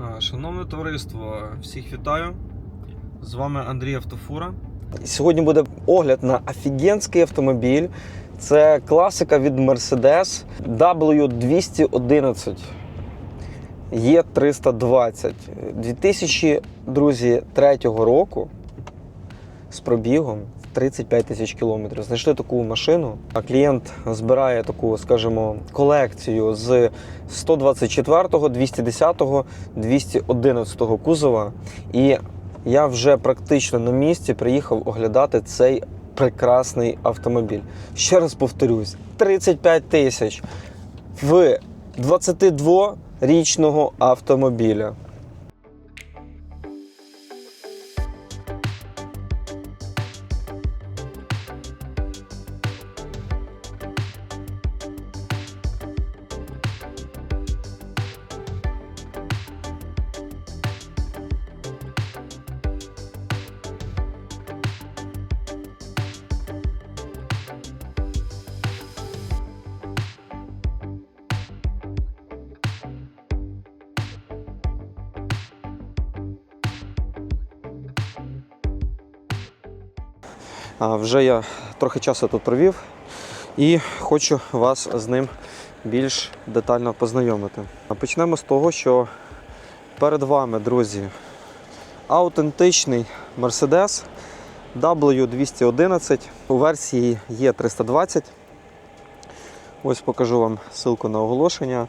А, Шановне товариство, всіх вітаю. З вами Андрій Автофура. Сьогодні буде огляд на офігенський автомобіль. Це класика від Mercedes W211 E320 2000, друзі, третього року з пробігом 35 тисяч кілометрів. Знайшли таку машину, а клієнт збирає таку, скажімо, колекцію з 124, 210, 211 кузова. І я вже практично на місці приїхав оглядати цей прекрасний автомобіль. Ще раз повторюсь: 35 тисяч в 22-річного автомобіля. Вже я трохи часу тут провів і хочу вас з ним більш детально познайомити. Почнемо з того, що перед вами, друзі, аутентичний Mercedes W211 у версії E320. Ось покажу вам ссылку на оголошення.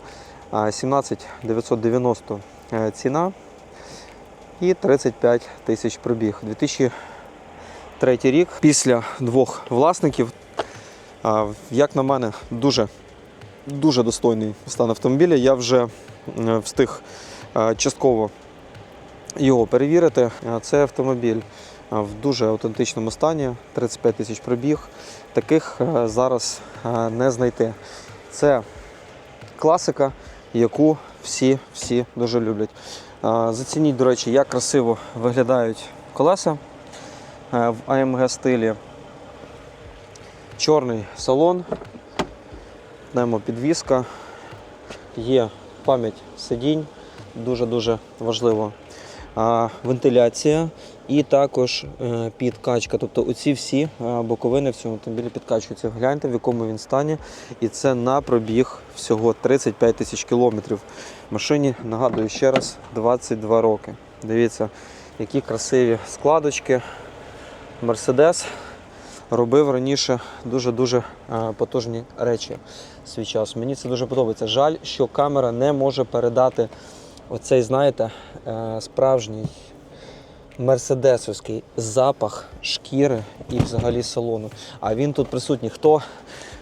17990 е, ціна і 35 тисяч пробіг. 2000 третій рік після двох власників. Як на мене, дуже, дуже достойний стан автомобіля. Я вже е, встиг е, частково його перевірити. А Це автомобіль в дуже автентичному стані, 35 тисяч пробіг. Таких е, зараз не знайти. Це класика, яку всі, всі дуже люблять. Зацініть, до речі, як красиво виглядають колеса в AMG стилі. Чорний салон, підвіска, є пам'ять сидінь, дуже-дуже важливо. Вентиляція і також е, підкачка. Тобто оці всі е, боковини в цьому автомобілі підкачуються. Гляньте, в якому він стані. І це на пробіг всього 35 тисяч кілометрів. Машині, нагадую ще раз, 22 роки. Дивіться, які красиві складочки. Мерседес робив раніше дуже-дуже е, потужні речі в свій час. Мені це дуже подобається. Жаль, що камера не може передати оцей, знаєте, е, справжній мерседесовський запах шкіри і взагалі салону. А він тут присутній. Хто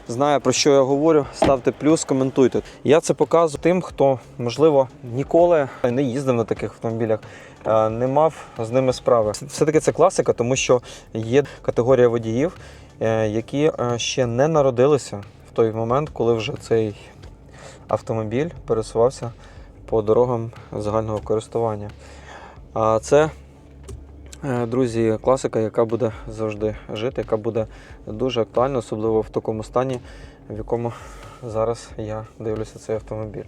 знає про що я говорю, ставте плюс, коментуйте. Я це показую тим, хто, можливо, ніколи не їздив на таких автомобілях, не мав з ними справи. Все-таки це класика, тому що є категорія водіїв, е, які е, ще не народилися в той момент, коли вже цей автомобіль пересувався по дорогам загального користування. А це Е, Друзі, класика, яка буде завжди жити, яка буде дуже актуальна, особливо в такому стані, в якому зараз я дивлюся цей автомобіль.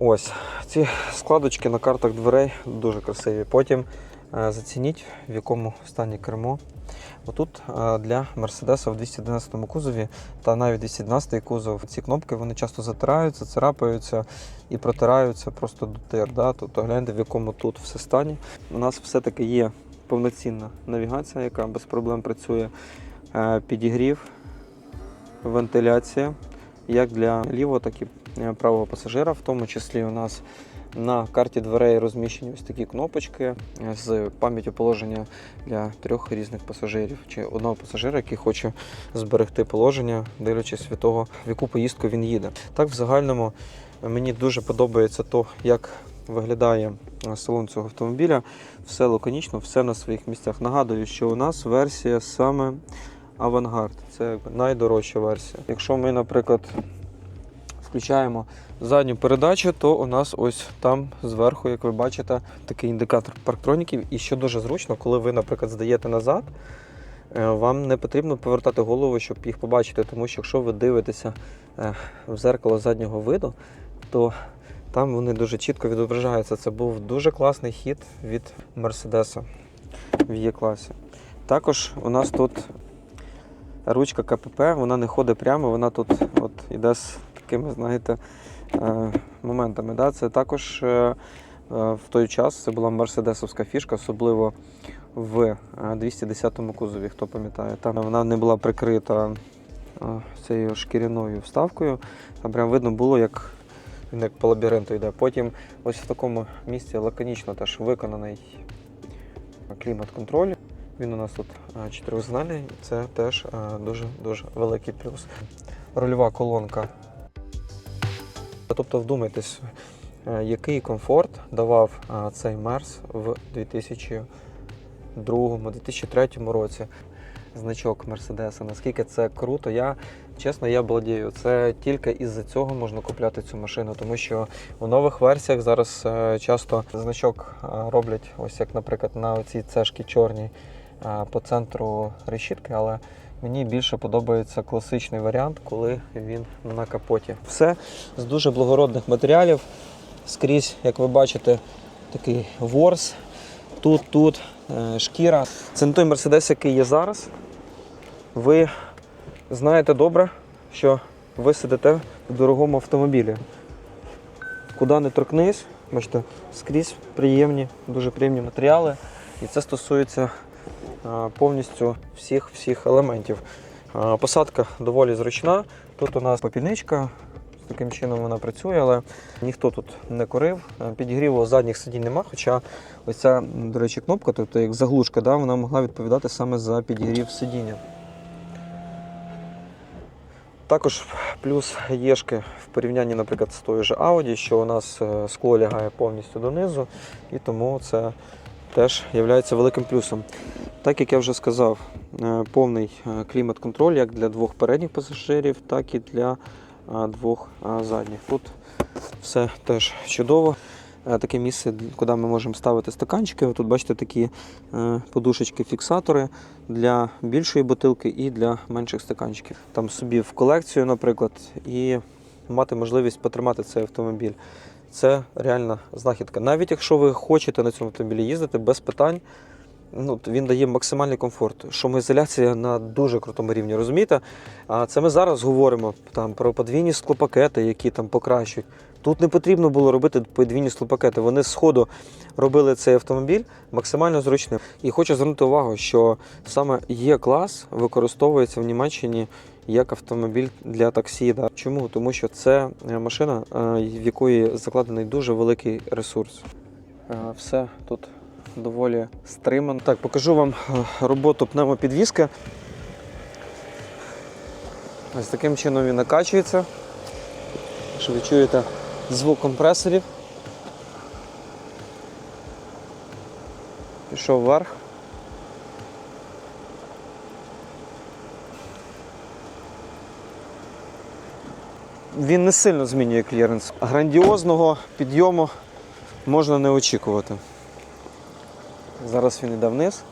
Ось ці складочки на картах дверей дуже красиві. Потім е, зацініть, в якому стані кермо. Отут е, для Мерседеса в 211 кузові та навіть 212 кузов ці кнопки вони часто затираються, царапаються і протираються просто до тир. Да? Тобто гляньте, в якому тут все стані. У нас все-таки є повноцінна навігація, яка без проблем працює. Е, Підігрів, вентиляція, як для лівого, так і правого пасажира. В тому числі у нас на карті дверей розміщені ось такі кнопочки е, з пам'яттю положення для трьох різних пасажирів чи одного пасажира, який хоче зберегти положення, дивлячись від того, в яку поїздку він їде. Так, в загальному мені дуже подобається то, як виглядає е, салон цього автомобіля. Все лаконічно, все на своїх місцях. Нагадую, що у нас версія саме авангард. Це найдорожча версія. Якщо ми, наприклад, включаємо задню передачу, то у нас ось там зверху, як ви бачите, такий індикатор парктроніків. І що дуже зручно, коли ви, наприклад, здаєте назад, е, вам не потрібно повертати голову, щоб їх побачити. Тому що якщо ви дивитеся е, в зеркало заднього виду, то Там вони дуже чітко відображаються. Це був дуже класний хід від Мерседеса в її класі. Також у нас тут ручка КПП, вона не ходить прямо, вона тут от іде з такими, знаєте, е, моментами. Да? Це також е, е, в той час це була мерседесовська фішка, особливо в е, 210-му кузові, хто пам'ятає. Там вона не була прикрита цією шкіряною вставкою. Там прям видно було, як він як по лабіринту йде. Потім ось в такому місці лаконічно теж виконаний клімат-контроль. Він у нас тут чотирьохзональний, це теж дуже-дуже великий плюс. Рольова колонка. Тобто вдумайтесь, е, який комфорт давав е, цей Мерс в 2002-2003 році. Значок Мерседеса, наскільки це круто. Я чесно, я балдію. Це тільки із-за цього можна купляти цю машину, тому що у нових версіях зараз е, часто значок роблять, ось як, наприклад, на цій цешки чорній по центру решітки, але мені більше подобається класичний варіант, коли він на капоті. Все з дуже благородних матеріалів. Скрізь, як ви бачите, такий ворс. Тут, тут е, шкіра. Це не той мерседес, який є зараз. Ви знаєте добре, що ви сидите в дорогому автомобілі. Куди не торкнись, бачите, скрізь приємні, дуже приємні матеріали. І це стосується повністю всіх всіх елементів. Посадка доволі зручна. Тут у нас попільничка. Таким чином вона працює, але ніхто тут не курив. Е, Підігріву задніх сидінь нема, хоча ось ця, до речі, кнопка, тобто як заглушка, да, вона могла відповідати саме за підігрів сидіння. Також плюс єшки в порівнянні, наприклад, з тою же Audi, що у нас е, скло лягає повністю донизу, і тому це теж є великим плюсом. Так як я вже сказав, е, повний е, клімат-контроль як для двох передніх пасажирів, так і для е, двох задніх. Тут все теж чудово. Таке місце, куди ми можемо ставити стаканчики. Тут бачите такі подушечки-фіксатори для більшої бутилки і для менших стаканчиків. Там собі в колекцію, наприклад, і мати можливість потримати цей автомобіль. Це реальна знахідка. Навіть якщо ви хочете на цьому автомобілі їздити без питань, ну, він дає максимальний комфорт. Шумоізоляція на дуже крутому рівні, розумієте? А це ми зараз говоримо там, про подвійні склопакети, які там покращують. Тут не потрібно було робити подвійні склопакети. Вони з робили цей автомобіль максимально зручним. І хочу звернути увагу, що саме Є-клас використовується в Німеччині як автомобіль для таксі. Да. Чому? Тому що це е, машина, е, в якої закладений дуже великий ресурс. Е, Все тут доволі стримано. Так, покажу вам роботу пневмопідвіски. Ось таким чином він накачується. Що ви чуєте звук компресорів. Пішов вверх. Він не сильно змінює кліренс. Грандіозного підйому можна не очікувати. Зараз він йде вниз.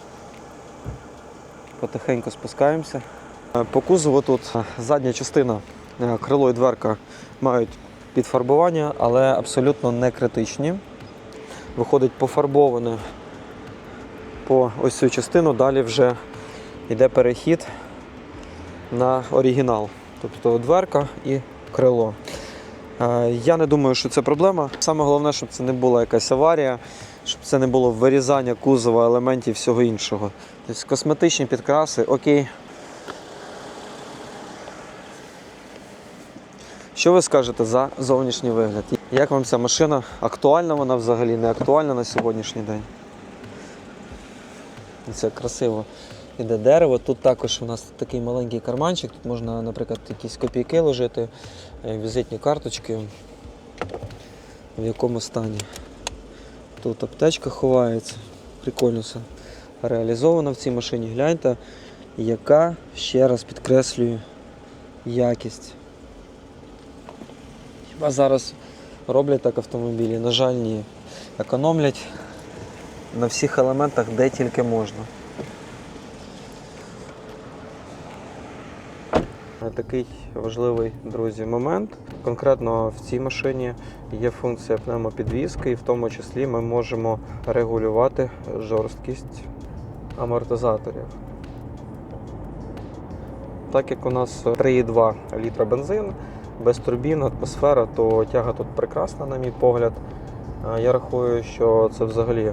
Потихеньку спускаємося. Е, По кузову тут е, задня частина, е, крило і дверка мають підфарбування, але абсолютно не критичні. Виходить пофарбоване по ось цю частину, далі вже йде перехід на оригінал. Тобто дверка і крило. Е, Я не думаю, що це проблема. Саме головне, щоб це не була якась аварія, щоб це не було вирізання кузова, елементів всього іншого. Тобто косметичні підкраси, окей. Що ви скажете за зовнішній вигляд? Як вам ця машина? Актуальна вона взагалі, не актуальна на сьогоднішній день? Це красиво. Іде дерево. Тут також у нас такий маленький карманчик. Тут можна, наприклад, якісь копійки ложити, е, візитні карточки. В якому стані. Тут аптечка ховається. Прикольно все. Реалізовано в цій машині. Гляньте, яка, ще раз підкреслюю, якість. Хіба зараз роблять так автомобілі? На жаль, ні. Економлять на всіх елементах, де тільки можна. Такий важливий, друзі, момент. Конкретно в цій машині є функція пневмопідвізки, і в тому числі ми можемо регулювати жорсткість амортизаторів. Так як у нас 3,2 літра бензин, без турбін, атмосфера, то тяга тут прекрасна, на мій погляд. Я рахую, що це взагалі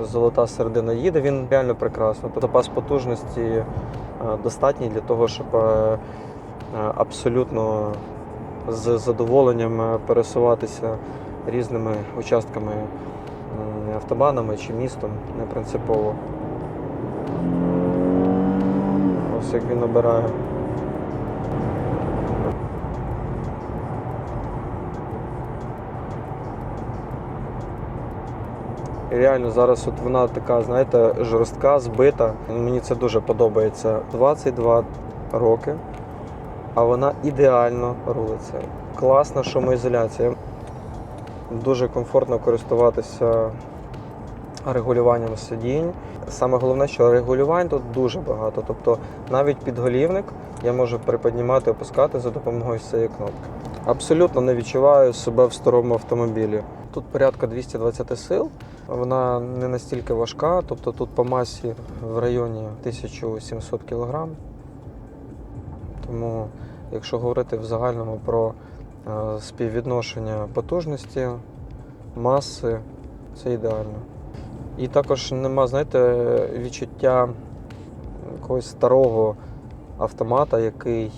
золота середина їде, він реально прекрасно. Запас потужності достатній для того, щоб е, е, абсолютно з задоволенням е, пересуватися різними участками автобанами чи містом, не принципово. Ось як він набирає. Реально зараз от вона така, знаєте, жорстка, збита. Мені це дуже подобається. 22 роки, а вона ідеально рулиться. Класна шумоізоляція. Дуже комфортно користуватися регулюванням сидінь. Саме головне, що регулювань тут дуже багато. Тобто навіть підголівник я можу приподнімати, опускати за допомогою цієї кнопки. Абсолютно не відчуваю себе в старому автомобілі. Тут порядка 220 сил. Вона не настільки важка, тобто тут по масі в районі 1700 кг. Тому, якщо говорити в загальному про е, співвідношення потужності, маси, це ідеально. І також нема, знаєте, відчуття якогось старого автомата, який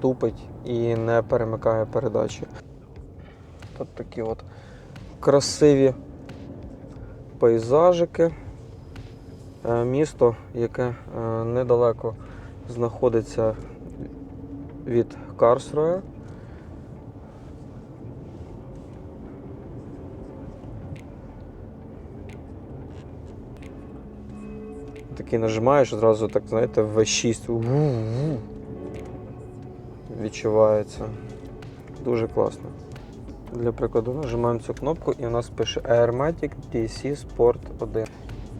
тупить і не перемикає передачі. Тут такі от красиві пейзажики. Е, Місто, яке е, недалеко знаходиться від Карсроя. Такий нажимаєш, одразу так, знаєте, в 6 відчувається. Дуже класно. Для прикладу нажимаємо цю кнопку і у нас пише Airmatic DC Sport 1.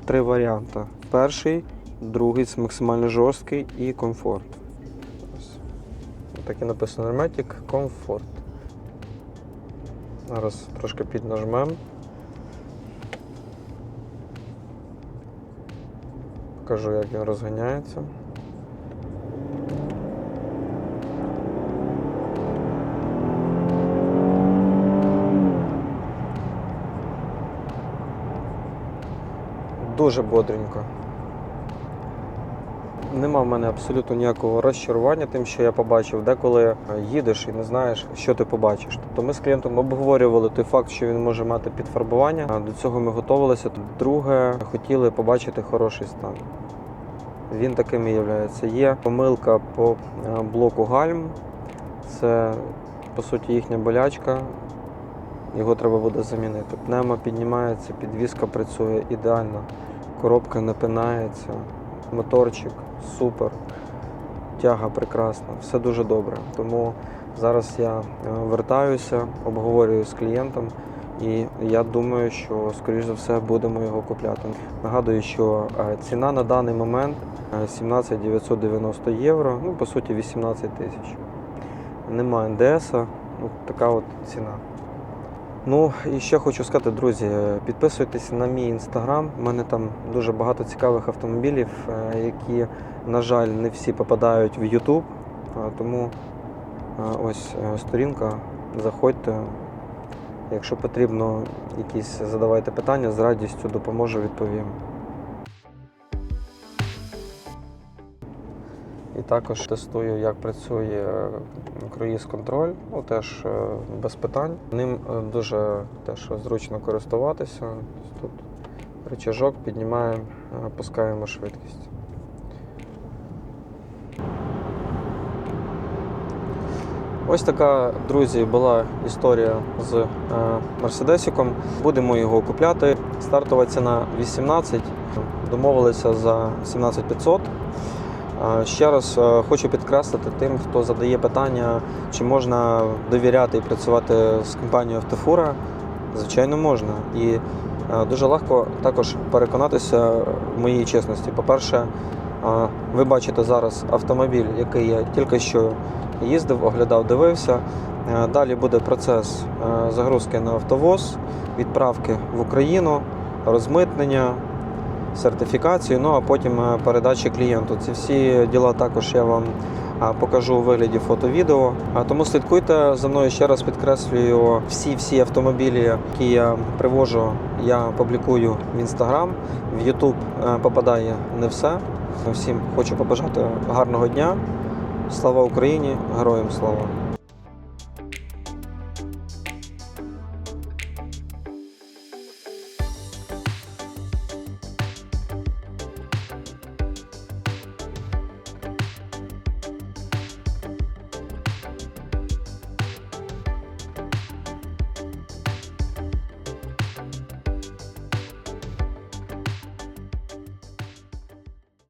Три варіанти. Перший, другий це максимально жорсткий і комфорт. Ось. Так і написано Airmatic Comfort. Зараз трошки піднажмемо. Покажу, як він розганяється. Дуже бодренько. Нема в мене абсолютно ніякого розчарування тим, що я побачив. Деколи їдеш і не знаєш, що ти побачиш. Тобто ми з клієнтом обговорювали той факт, що він може мати підфарбування. До цього ми готувалися. Друге, хотіли побачити хороший стан. Він таким і є. Є помилка по е, блоку гальм. Це по суті їхня болячка. Його треба буде замінити. Пневма піднімається, підвізка працює ідеально, коробка не пинається, моторчик супер, тяга прекрасна, все дуже добре. Тому зараз я е, вертаюся, обговорюю з клієнтом, і я думаю, що скоріш за все будемо його купляти. Нагадую, що е, ціна на даний момент е, 17 990 євро, ну по суті 18 тисяч. Немає НДС, ну, така от ціна. Ну і ще хочу сказати, друзі, підписуйтесь на мій інстаграм. У мене там дуже багато цікавих автомобілів, е, які, на жаль, не всі попадають в YouTube. Е, Тому е, ось сторінка. Заходьте. Якщо потрібно якісь задавайте питання, з радістю допоможу, відповім. І також тестую, як працює круїз контроль, ну теж е, без питань. Ним е, дуже теж зручно користуватися. Тут рычажок піднімаємо, е, опускаємо швидкість. Ось така, друзі, була історія з е, Мерседесіком. Будемо його купляти. Стартова ціна 18. Домовилися за 17500. Е, Ще раз е, хочу підкреслити тим, хто задає питання, чи можна довіряти і працювати з компанією Автофура. Звичайно, можна. І е, дуже легко також переконатися в моїй чесності. По-перше, Ви бачите зараз автомобіль, який я тільки що їздив, оглядав, дивився. Е, Далі буде процес е, загрузки на автовоз, відправки в Україну, розмитнення, сертифікацію, ну а потім е, передачі клієнту. Ці всі діла також я вам покажу у вигляді фото-відео. А тому слідкуйте за мною ще раз підкреслюю всі всі автомобілі, які я привожу, я публікую в інстаграм. В Ютуб е, попадає не все. Всім хочу побажати гарного дня. Слава Україні! Героям слава!